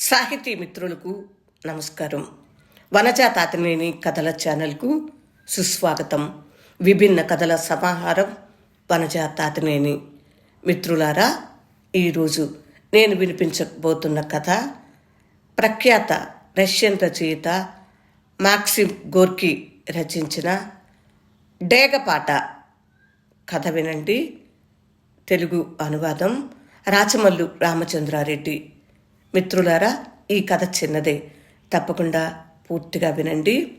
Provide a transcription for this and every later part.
సాహితీ మిత్రులకు నమస్కారం. వనజాతాతనేని కథల ఛానల్కు సుస్వాగతం. విభిన్న కథల సమాహారం వనజా తాతినేని. మిత్రులారా ఈరోజు నేను వినిపించబోతున్న కథ ప్రఖ్యాత రష్యన్ రచయిత మాక్సిమ్ గోర్కీ రచించిన డేగపాట కథ వినండి. తెలుగు అనువాదం రాచమల్లు రామచంద్రారెడ్డి. మిత్రులారా ఈ కథ చిన్నదే. తప్పకుండా పూర్తిగా వినండి.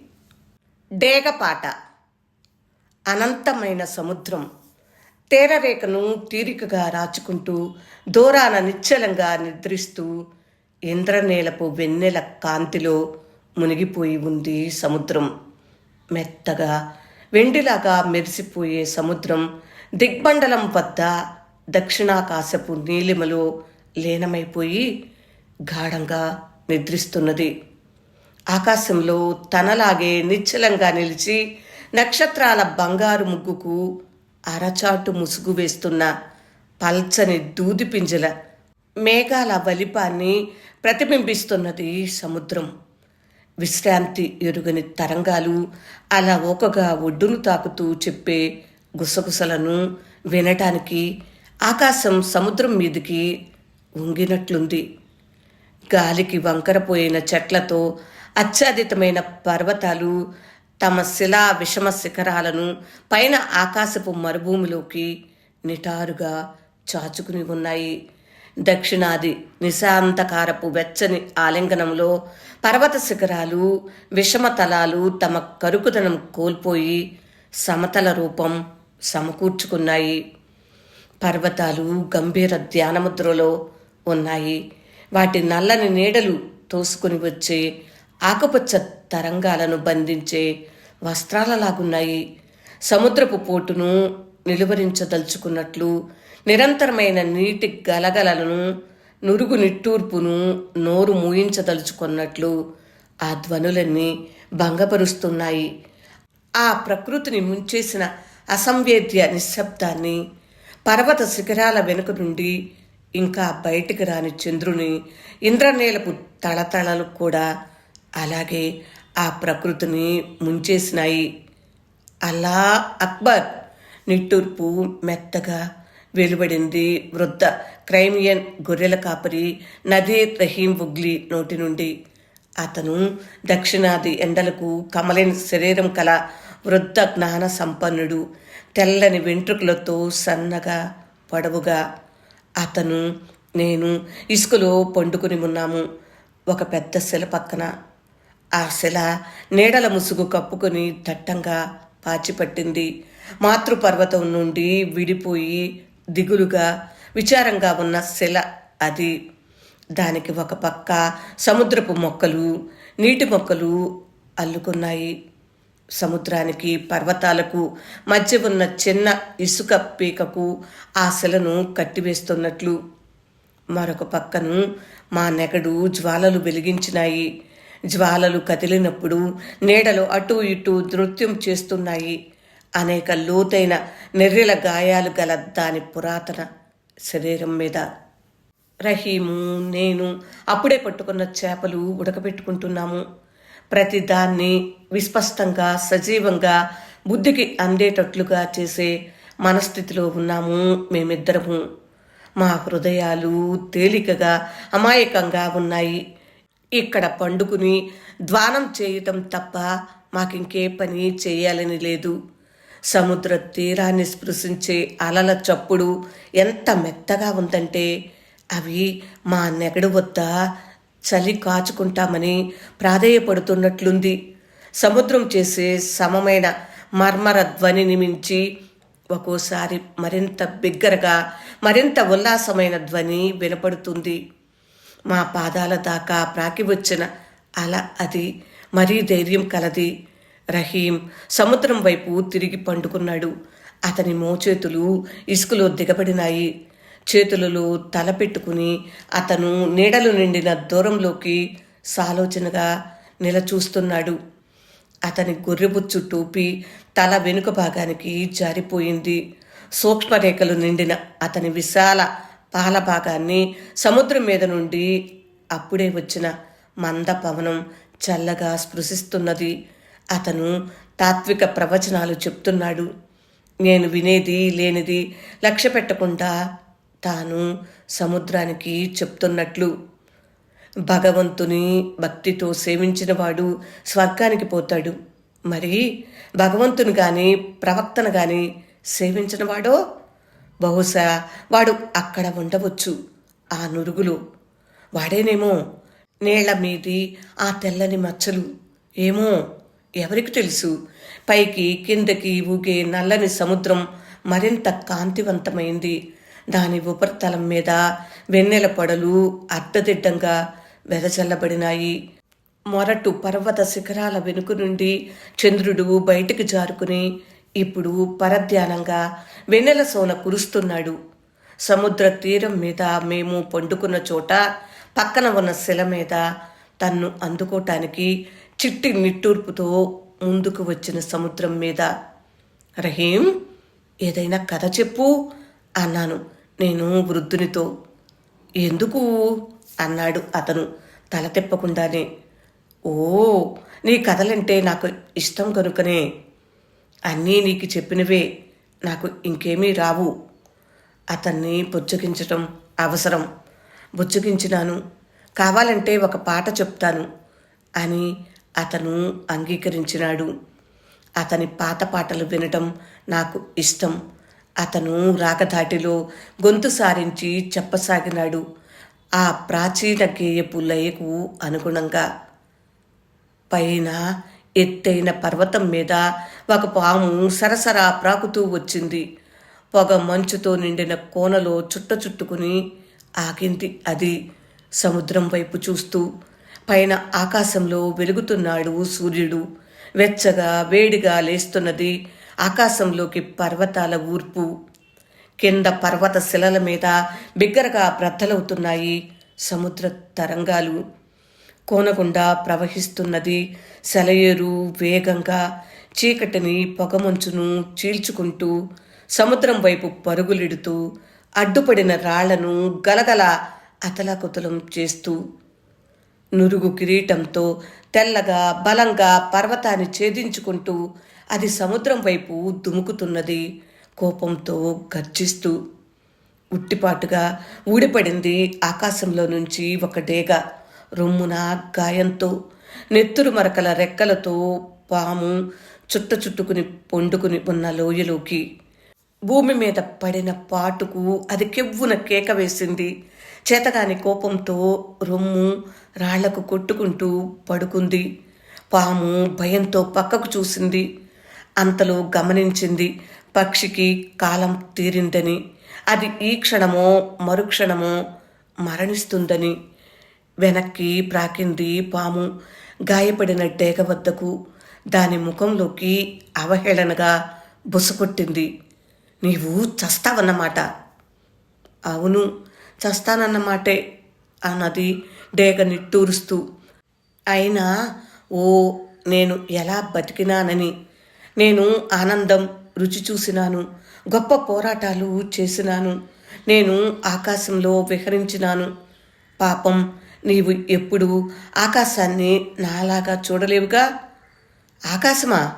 డేగపాట. అనంతమైన సముద్రం. తీరరేఖను తీరికగా రాచుకుంటూ దూరాన నిశ్చలంగా నిద్రిస్తూ ఇంద్రనీలపు వెన్నెల కాంతిలో మునిగిపోయి ఉంది సముద్రం. మెత్తగా వెండిలాగా మెరిసిపోయే సముద్రం దిగ్బండలం వద్ద దక్షిణాకాశపు నీలిమలో లీనమైపోయి గాఢంగా నిద్రిస్తున్నది. ఆకాశంలో తనలాగే నిశ్చలంగా నిలిచి నక్షత్రాల బంగారు ముగ్గుకు అరచాటు ముసుగు వేస్తున్న పల్చని దూది పింజల మేఘాల వలిపాన్ని ప్రతిబింబిస్తున్నది సముద్రం. విశ్రాంతి ఎరుగని తరంగాలు అలా ఒకగా ఒడ్డును తాకుతూ చెప్పే గుసగుసలను వినటానికి ఆకాశం సముద్రం మీదికి ఉంగినట్లుంది గాలికి వంకరపోయిన చెట్లతో ఆచ్ఛాదితమైన పర్వతాలు తమ శిలా విషమ శిఖరాలను పైన ఆకాశపు మరుభూమిలోకి నిటారుగా చాచుకుని ఉన్నాయి. దక్షిణాది నిశాంతకారపు వెచ్చని ఆలింగనంలో పర్వత శిఖరాలు విషమతలాలు తమ కరుకుదనం కోల్పోయి సమతల రూపం సమకూర్చుకున్నాయి. పర్వతాలు గంభీర ధ్యానముద్రలో ఉన్నాయి. వాటి నల్లని నీడలు తోసుకుని వచ్చే ఆకుపచ్చ తరంగాలను బంధించే వస్త్రాలలాగున్నాయి. సముద్రపు పోటును నిలువరించదలుచుకున్నట్లు నిరంతరమైన నీటి గలగలను నురుగు నిట్టూర్పును నోరు మూయించదలుచుకున్నట్లు ఆ ధ్వనులన్నీ భంగపరుస్తున్నాయి. ఆ ప్రకృతిని ముంచేసిన అసంవేద్య నిశ్శబ్దాన్ని పర్వత శిఖరాల వెనుక నుండి ఇంకా బయటికి రాని చంద్రుని ఇంద్రనీలపు తళతళలు కూడా అలాగే ఆ ప్రకృతిని ముంచేసినాయి. అల్లా అక్బర్ నిట్టూర్పు మెత్తగా వెలువడింది. వృద్ధ క్రైమియన్ గొర్రెల కాపరి నదీర్ రహీం బుగ్లీ నోటి నుండి. అతను దక్షిణాది ఎండలకు కమలిన శరీరం కల వృద్ధ జ్ఞాన సంపన్నుడు. తెల్లని వెంట్రుకలతో సన్నగా పొడవుగా అతను నేను ఇసుకలో పండుకుని ఉన్నాము. ఒక పెద్ద శిల పక్కన. ఆ శిల నీడల ముసుగు కప్పుకొని దట్టంగా పాచిపట్టింది. మాతృపర్వతం నుండి విడిపోయి దిగులుగా విచారంగా ఉన్న శిల అది. దానికి ఒక పక్క సముద్రపు మొక్కలు నీటి మొక్కలు అల్లుకున్నాయి. సముద్రానికి పర్వతాలకు మధ్య ఉన్న చిన్న ఇసుక పీకకు ఆ శిలను కట్టివేస్తున్నట్లు మరొక పక్కను మా నెగడు జ్వాలలు వెలిగించినాయి. జ్వాలలు కదిలినప్పుడు నీడలు అటూ ఇటూ నృత్యం చేస్తున్నాయి. అనేక లోతైన నెర్రెల గాయాలు గల దాని పురాతన శరీరం మీద. రహీము నేను అప్పుడే పట్టుకున్న చేపలు ఉడకబెట్టుకుంటున్నాము. ప్రతిదాన్ని విస్పష్టంగా సజీవంగా బుద్ధికి అందేటట్లుగా చేసే మనస్థితిలో ఉన్నాము మేమిద్దరము. మా హృదయాలు తేలికగా అమాయకంగా ఉన్నాయి. ఇక్కడ పండుకుని ద్వానం చేయటం తప్ప మాకింకే పని చేయాలని లేదు. సముద్ర తీరాన్ని స్పృశించే అలల చప్పుడు ఎంత మెత్తగా ఉందంటే అవి మా నెగడు వద్ద చలి కాచుకుంటామని ప్రాధేయపడుతున్నట్లుంది. సముద్రం చేసే సమమైన మర్మర ధ్వనిని మించి ఒక్కోసారి మరింత బిగ్గరగా మరింత ఉల్లాసమైన ధ్వని వినపడుతుంది. మా పాదాల దాకా ప్రాకి వచ్చిన అల అది మరీ ధైర్యం కలది. రహీం సముద్రం వైపు తిరిగి పండుకున్నాడు. అతని మోచేతులు ఇసుకలో దిగబడినాయి. చేతులలో తలపెట్టుకుని అతను నీడలు నిండిన దూరంలోకి సాలోచనగా నిలచూస్తున్నాడు. అతని గొర్రెబుచ్చు టోపి తల వెనుక భాగానికి జారిపోయింది. సూక్ష్మరేఖలు నిండిన అతని విశాల పాల భాగాన్ని సముద్రం మీద నుండి అప్పుడే వచ్చిన మంద పవనం చల్లగా స్పృశిస్తున్నది. అతను తాత్విక ప్రవచనాలు చెప్తున్నాడు. నేను వినేది లేనిది లక్ష్య పెట్టకుండా తాను సముద్రానికి చెప్తున్నట్లు. భగవంతుని భక్తితో సేవించినవాడు స్వర్గానికి పోతాడు. మరి భగవంతుని కానీ ప్రవక్తను కానీ సేవించినవాడో? బహుశా వాడు అక్కడ ఉండవచ్చు ఆ నురుగులు. వాడేనేమో నీళ్ళ మీది ఆ తెల్లని మచ్చలు. ఏమో ఎవరికి తెలుసు? పైకి కిందకి ఊగే నల్లని సముద్రం మరింత కాంతివంతమైంది. దాని ఉపరితలం మీద వెన్నెల పొడలు అడ్డదిడ్డంగా వెదజల్లబడినాయి. మొరటు పర్వత శిఖరాల వెనుక నుండి చంద్రుడు బయటికి జారుకుని ఇప్పుడు పరధ్యానంగా వెన్నెల సోన కురుస్తున్నాడు. సముద్ర తీరం మీద మేము పండుకున్న చోట పక్కన ఉన్న శిల మీద తన్ను అందుకోటానికి చిట్టి నిట్టూర్పుతో ముందుకు వచ్చిన సముద్రం మీద. రహీం ఏదైనా కథ చెప్పు. అన్నాను. నేను వృద్ధునితో ఎందుకు? అన్నాడు అతను తల తిప్పకుండానే. ఓ నీ కథలంటే నాకు ఇష్టం కనుకనే. అన్నీ నీకు చెప్పినవే నాకు ఇంకేమీ రావు. అతన్ని బుజ్జగించటం అవసరం. బుజ్జగించినాను. కావాలంటే ఒక పాట చెప్తాను అని అతను అంగీకరించినాడు. అతని పాత పాటలు వినటం నాకు ఇష్టం. అతను రాగధాటిలో గొంతు సారించి చెప్పసాగినాడు. ఆ ప్రాచీన గేయపు లయకు అనుగుణంగా పైన ఎత్తైన పర్వతం మీద ఒక పాము సరసరా ప్రాకుతూ వచ్చింది. పొగ మంచుతో నిండిన కోనలో చుట్ట చుట్టుకుని ఆగింది. అది సముద్రం వైపు చూస్తూ పైన ఆకాశంలో వెలుగుతున్నాడు సూర్యుడు. వెచ్చగా వేడిగా లేస్తున్నది ఆకాశంలోకి పర్వతాల ఊర్పు కింద పర్వత శిలల మీద బిగ్గరగా బ్రద్దలవుతున్నాయి సముద్ర తరంగాలు. కోనగుండా ప్రవహిస్తున్నది సెలయేరు వేగంగా చీకటిని పొగమంచును చీల్చుకుంటూ సముద్రం వైపు పరుగులిడుతూ అడ్డుపడిన రాళ్ళను గలగల అతలాకుతలం చేస్తూ. నురుగు కిరీటంతో తెల్లగా బలంగా పర్వతాన్ని ఛేదించుకుంటూ అది సముద్రం వైపు దుముకుతున్నది. కోపంతో గర్జిస్తూ ఉట్టిపాటుగా ఊడిపడింది ఆకాశంలో నుంచి ఒక డేగ. రొమ్మున గాయంతో నెత్తురు మరకల రెక్కలతో పాము చుట్ట చుట్టుకుని పొండుకుని ఉన్న లోయలోకి. భూమి మీద పడిన పాటుకు అది కెవ్వున కేక వేసింది. చేతగాని కోపంతో రొమ్ము రాళ్ళకు కొట్టుకుంటూ పడుకుంది. పాము భయంతో పక్కకు చూసింది. అంతలో గమనించింది. పక్షికి కాలం తీరిందని అది ఈ క్షణమో మరుక్షణమో మరణిస్తుందని. వెనక్కి ప్రాకింది పాము గాయపడిన డేగ వద్దకు దాని ముఖంలోకి అవహేళనగా బుసకొట్టింది నీవు చస్తావన్నమాట. అవును చస్తానన్నమాటే అన్నది డేగ నిట్టూరుస్తూ అయినా ఓ నేను ఎలా బతికినానని నేను ఆనందం రుచి చూసినాను గొప్ప పోరాటాలు చేసినాను నేను ఆకాశంలో విహరించినాను. పాపం నీవు ఎప్పుడు ఆకాశాన్ని నాలాగా చూడలేవుగా? ఆకాశమా?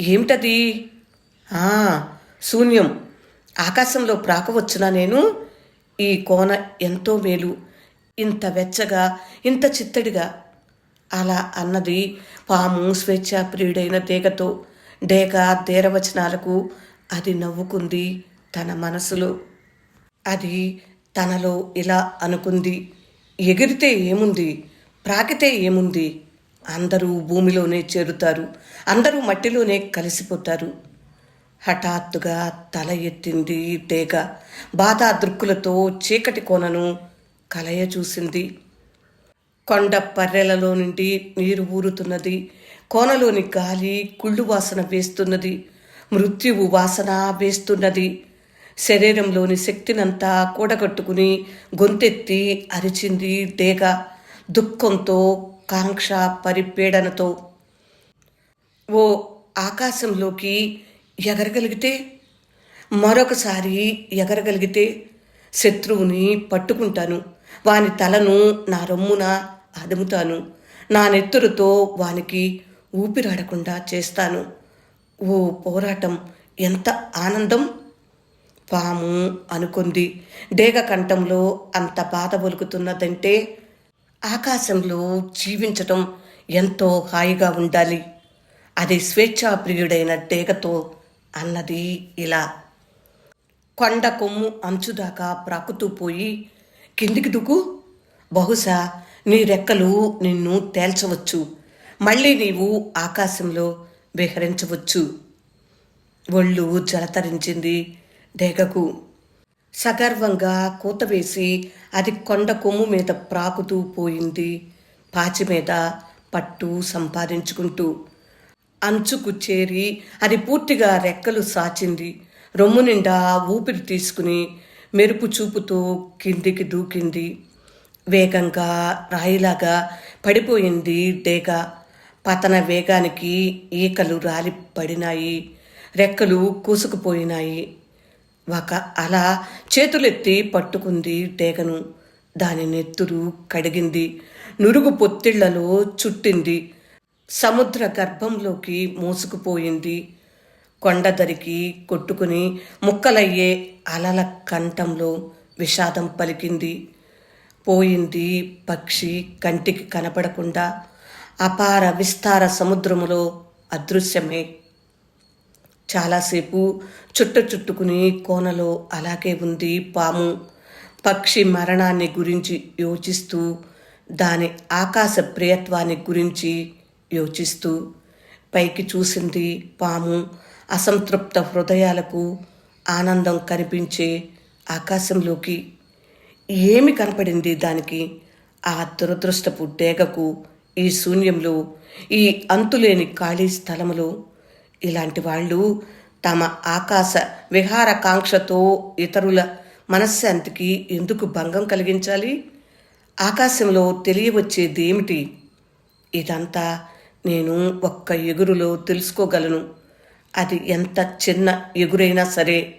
ఏమిటది? ఆ, శూన్యం. ఆకాశంలో ప్రాకవచ్చునా నేను ఈ కోన ఎంతో మేలు ఇంత వెచ్చగా ఇంత చిత్తడిగా. అలా అన్నది పాము స్వేచ్ఛాప్రియుడైన తీగతో డేగ ధీరవచనాలకు అది నవ్వుకుంది తన మనసులో. అది తనలో ఇలా అనుకుంది ఎగిరితే ఏముంది ప్రాకితే ఏముంది? అందరూ భూమిలోనే చేరుతారు అందరూ మట్టిలోనే కలిసిపోతారు. హఠాత్తుగా తల ఎత్తింది డేగ బాధా దృక్కులతో చీకటి కోనను కలయ చూసింది కొండ పర్రెలలో నుండి నీరు ఊరుతున్నది. కోనలోని గాలి కుళ్ళు వాసన వేస్తున్నది మృత్యువు వాసన వేస్తున్నది. శరీరంలోని శక్తినంతా కూడగట్టుకుని గొంతెత్తి అరిచింది డేగ దుఃఖంతో కాంక్ష పరిపీడనతో. ఓ ఆకాశంలోకి ఎగరగలిగితే మరొకసారి ఎగరగలిగితే శత్రువుని పట్టుకుంటాను. వాని తలను నా రొమ్మున అదుముతాను. నా నెత్తురుతో వానికి ఊపిరాడకుండా చేస్తాను. ఓ పోరాటం ఎంత ఆనందం! పాము అనుకుంది. డేగ కంఠంలో అంత బాధ ఒలుకుతున్నదంటే ఆకాశంలో జీవించటం ఎంతో హాయిగా ఉండాలి. అది స్వేచ్ఛాప్రియుడైన డేగతో అన్నది ఇలా. కొండ కొమ్ము అంచుదాకా ప్రాకుతూ పోయి కిందికి దుకు బహుశా నీ రెక్కలు నిన్ను తేల్చవచ్చు. మళ్ళీ నీవు ఆకాశంలో విహరించవచ్చు. ఒళ్ళు జలతరించింది డేగకు. సగర్వంగా కూత వేసి అది కొండ కొమ్ము మీద ప్రాకుతూ పోయింది. పాచి మీద పట్టు సంపాదించుకుంటూ. అంచుకు చేరి అది పూర్తిగా రెక్కలు సాచింది. రొమ్ము నిండా ఊపిరి తీసుకుని మెరుపు చూపుతో కిందికి దూకింది. వేగంగా రాయిలాగా పడిపోయింది డేగ. పతన వేగానికి ఈకలు రాలి పడినాయి రెక్కలు కూసుకుపోయినాయి. ఒక అల చేతులెత్తి పట్టుకుంది డేగను. దాని నెత్తురు కడిగింది నురుగు పొత్తిళ్ళలో చుట్టింది. సముద్ర గర్భంలోకి మోసుకుపోయింది. కొండదరికి కొట్టుకుని ముక్కలయ్యే అలల కంఠంలో విషాదం పలికింది. పోయింది పక్షి కంటికి కనపడకుండా అపార విస్తార సముద్రములో అదృశ్యమే. చాలాసేపు చుట్ట చుట్టుకుని కోనలో అలాగే ఉంది పాము. పక్షి మరణాన్ని గురించి యోచిస్తూ దాని ఆకాశ ప్రియత్వాన్ని గురించి యోచిస్తూ పైకి చూసింది పాము. అసంతృప్త హృదయాలకు ఆనందం కనిపించే ఆకాశంలోకి. ఏమి కనపడింది దానికి? ఆ దురదృష్టపు డేగకు ఈ శూన్యంలో ఈ అంతులేని ఖాళీ స్థలములో ఇలాంటి వాళ్ళు తమ ఆకాశ విహారకాంక్షతో ఇతరుల మనశ్శాంతికి ఎందుకు భంగం కలిగించాలి? ఆకాశంలో తెలియవచ్చేదేమిటి? ఇదంతా నేను ఒక్క ఎగురులో తెలుసుకోగలను. అది ఎంత చిన్న ఎగురైనా సరే.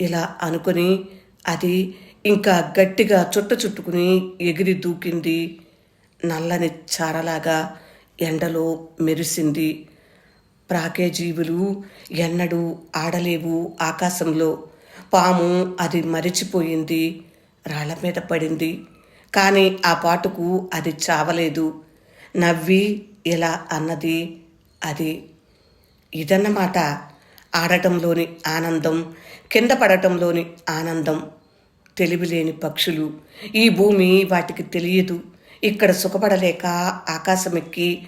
ఇలా అనుకుని అది ఇంకా గట్టిగా చుట్ట చుట్టుకుని ఎగిరి దూకింది నల్లని చారలాగా ఎండలో మెరిసింది. ప్రాకే జీవులు ఎన్నడూ ఆడలేవు ఆకాశంలో. పాము అది మరిచిపోయింది రాళ్ళ మీద పడింది. కానీ ఆ పాటుకు అది చావలేదు. నవ్వి ఇలా అన్నది అది. ఇదన్నమాట ఆడటంలోని ఆనందం కింద పడటంలోని ఆనందం. తెలివిలేని పక్షులు. ఈ భూమి వాటికి తెలియదు. ఇక్కడ సుఖపడలేక ఆకాశమెక్కి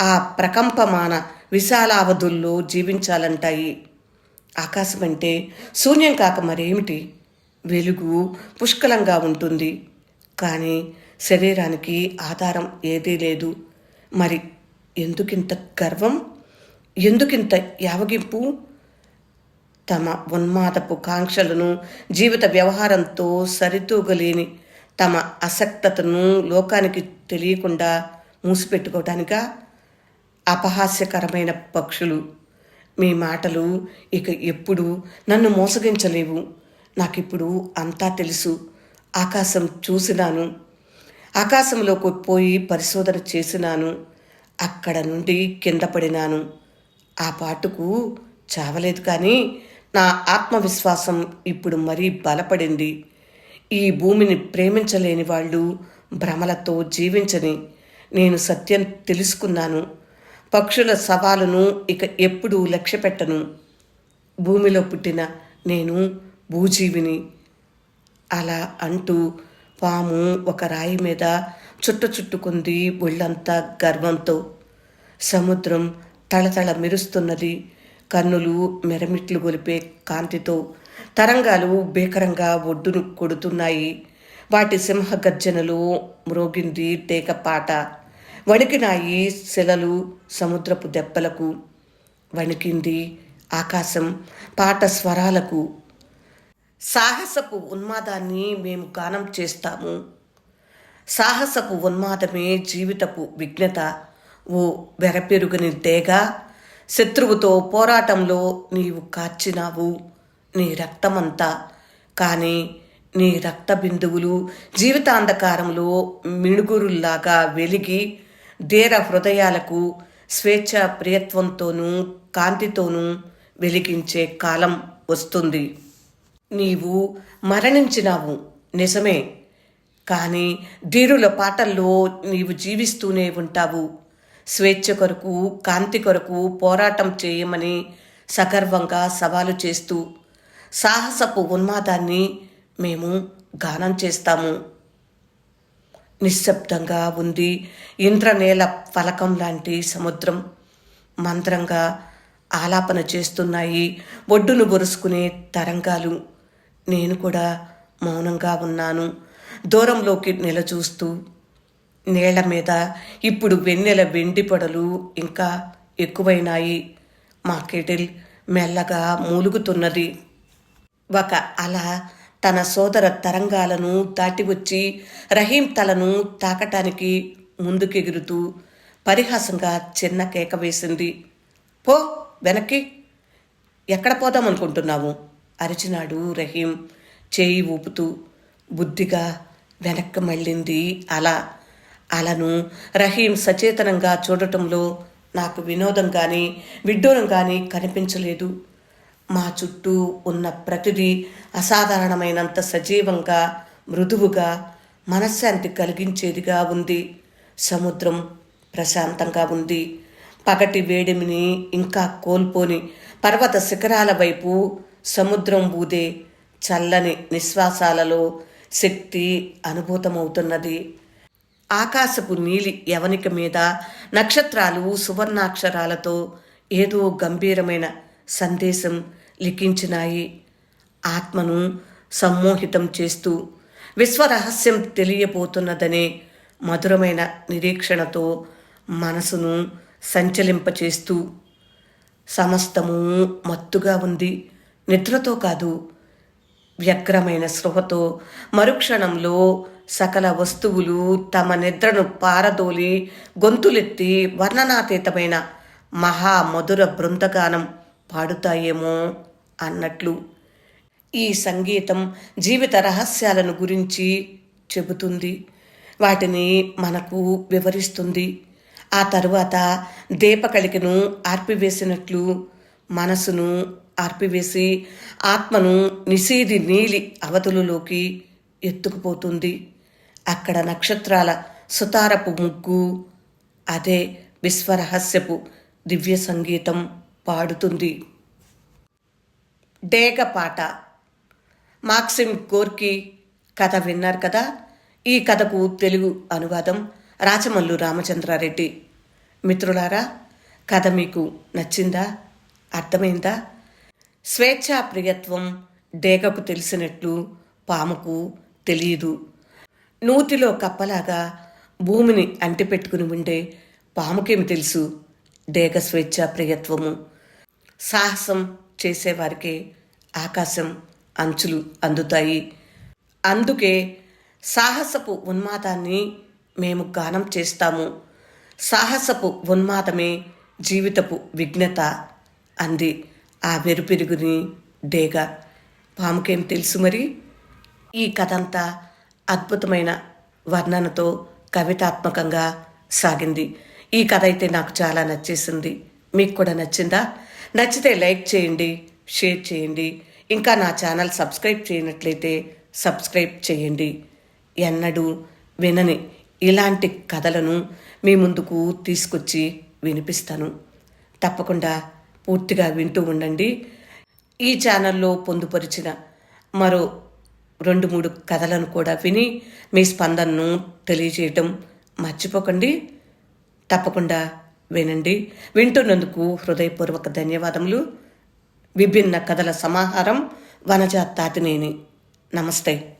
ఆ ప్రకంపమాన విశాలావధుల్లో జీవించాలంటాయి. ఆకాశం అంటే శూన్యం కాక మరేమిటి? వెలుగు పుష్కలంగా ఉంటుంది. కానీ శరీరానికి ఆధారం ఏదీ లేదు. మరి ఎందుకింత గర్వం? ఎందుకింత యావగింపు? తమ ఉన్మాదపు కాంక్షలను జీవిత వ్యవహారంతో సరితూగలేని తమ అసక్తతను లోకానికి తెలియకుండా మూసిపెట్టుకోవటానిక అపహాస్యకరమైన పక్షులు. మీ మాటలు ఇక ఎప్పుడు నన్ను మోసగించలేవు. నాకిప్పుడు అంతా తెలుసు. ఆకాశం చూసినాను. ఆకాశంలోకి పోయి పరిశోధన చేసినాను. అక్కడ నుండి కింద పడినాను. ఆ పాటుకు చావలేదు కానీ నా ఆత్మవిశ్వాసం ఇప్పుడు మరీ బలపడింది. ఈ భూమిని ప్రేమించలేని వాళ్ళు భ్రమలతో జీవించని నేను సత్యం తెలుసుకున్నాను. పక్షుల సవాలును ఇక ఎప్పుడూ లక్ష్యపెట్టను. భూమిలో పుట్టిన నేను భూజీవిని. అలా అంటూ పాము ఒక రాయి మీద చుట్ట చుట్టుకుంది ఒళ్ళంతా గర్వంతో. సముద్రం తళతళ మెరుస్తున్నది. కన్నులు మెరమిట్లు గొలిపే కాంతితో తరంగాలు భీకరంగా ఒడ్డును కొడుతున్నాయి. వాటి సింహ గర్జనలు మ్రోగింది టేకపాట వణికినాయి శిలలు సముద్రపు దెబ్బలకు. వణికింది ఆకాశం పాట స్వరాలకు. సాహసపు ఉన్మాదాన్ని మేము గానం చేస్తాము. సాహసపు ఉన్మాదమే జీవితపు విఘ్నత. ఓ వెరపెరుగని డేగ శత్రువుతో పోరాటంలో నీవు కాచినావు నీ రక్తమంతా. కానీ నీ రక్త బిందువులు జీవితాంధకారంలో మిణుగురుల్లాగా వెలిగి ధీర హృదయాలకు స్వేచ్ఛ ప్రియత్వంతోనూ కాంతితోనూ వెలిగించే కాలం వస్తుంది. నీవు మరణించినావు నిజమే. కానీ ధీరుల పాటల్లో నీవు జీవిస్తూనే ఉంటావు. స్వేచ్ఛ కొరకు కాంతి కొరకు పోరాటం చేయమని సగర్వంగా సవాలు చేస్తూ సాహసపు ఉన్మాదాన్ని మేము గానం చేస్తాము. నిశ్శబ్దంగా ఉంది ఇంద్రనేల ఫలకం లాంటి సముద్రం. మంత్రంగా ఆలాపన చేస్తున్నాయి ఒడ్డును బొరుసుకునే తరంగాలు. నేను కూడా మౌనంగా ఉన్నాను. దూరంలోకి నిలచూస్తూ నేల మీద ఇప్పుడు వెన్నెల వెండి పొడలు ఇంకా ఎక్కువైనాయి. మా కెటిల్ మెల్లగా మూలుగుతున్నది. ఒక అల తన సోదర తరంగాలను దాటి వచ్చి రహీం తలను తాకటానికి ముందుకెగురుతూ పరిహాసంగా చిన్న కేక వేసింది. పో వెనక్కి. ఎక్కడ పోదామనుకుంటున్నావు? అరిచినాడు రహీం చేయి ఊపుతూ. బుద్ధిగా వెనక్కి మళ్ళింది అల. అలను రహీం సచేతనంగా చూడటంలో నాకు వినోదం కానీ విడ్డూరం కానీ కనిపించలేదు. మా చుట్టూ ఉన్న ప్రతిదీ అసాధారణమైనంత సజీవంగా మృదువుగా మనశ్శాంతి కలిగించేదిగా ఉంది. సముద్రం ప్రశాంతంగా ఉంది. పగటి వేడిమిని ఇంకా కోల్పోని పర్వత శిఖరాల వైపు సముద్రం ఊదే చల్లని నిశ్వాసాలలో శక్తి అనుభూతమవుతున్నది. ఆకాశపు నీలి యవనిక మీద నక్షత్రాలు సువర్ణాక్షరాలతో ఏదో గంభీరమైన సందేశం లిఖించినాయి. ఆత్మను సమ్మోహితం చేస్తూ విశ్వరహస్యం తెలియబోతున్నదనే మధురమైన నిరీక్షణతో మనసును సంచలింపచేస్తూ సమస్తము మత్తుగా ఉంది. నిద్రతో కాదు వ్యగ్రమైన స్పృహతో మరుక్షణంలో సకల వస్తువులు తమ నిద్రను పారదోలి గొంతులెత్తి వర్ణనాతీతమైన మహా మధుర బృందగానం పాడుతాయేమో. అన్నట్లు ఈ సంగీతం జీవిత రహస్యాలను గురించి చెబుతుంది. వాటిని మనకు వివరిస్తుంది. ఆ తరువాత దీపకళికను ఆర్పివేసినట్లు మనసును ఆర్పివేసి ఆత్మను నిషీది నీలి అవతులలోకి ఎత్తుకుపోతుంది. అక్కడ నక్షత్రాల సుతారపు ముగ్గు అదే విశ్వరహస్యపు దివ్య సంగీతం పాడుతుంది. డేగ పాట మాక్సిమ్ గోర్కి కథ విన్నారు కదా? ఈ కథకు తెలుగు అనువాదం రాచమల్లు రామచంద్రారెడ్డి. మిత్రులారా కథ మీకు నచ్చిందా? అర్థమైందా? స్వేచ్ఛా ప్రియత్వం డేగకు తెలిసినట్లు పాముకు తెలియదు నూతిలో కప్పలాగా భూమిని అంటిపెట్టుకుని ఉండే పాముకేమి తెలుసు? డేగ స్వేచ్ఛా ప్రియత్వము. సాహసం చేసేవారికి ఆకాశం అంచులు అందుతాయి. అందుకే సాహసపు ఉన్మాదాన్ని మేము గానం చేస్తాము. సాహసపు ఉన్మాదమే జీవితపు విఘ్నత అంది ఆ వెరుపెరుగుని డేగ. పాముకేం తెలుసు మరి? ఈ కథంతా అద్భుతమైన వర్ణనతో కవితాత్మకంగా సాగింది. ఈ కథ అయితే నాకు చాలా నచ్చేసింది. మీకు కూడా నచ్చిందా? నచ్చితే లైక్ చేయండి షేర్ చేయండి. ఇంకా నా ఛానల్ సబ్స్క్రైబ్ చేయనట్లయితే సబ్స్క్రైబ్ చేయండి. ఎన్నడూ వినని ఇలాంటి కథలను మీ ముందుకు తీసుకొచ్చి వినిపిస్తాను. తప్పకుండా పూర్తిగా వింటూ ఉండండి. ఈ ఛానల్లో పొందుపరిచిన మరో రెండు మూడు కథలను కూడా విని మీ స్పందనను తెలియజేయటం మర్చిపోకండి. తప్పకుండా వినండి. వింటున్నందుకు హృదయపూర్వక ధన్యవాదములు. విభిన్న కథల సమాహారం వనజా తాతినేని. నమస్తే.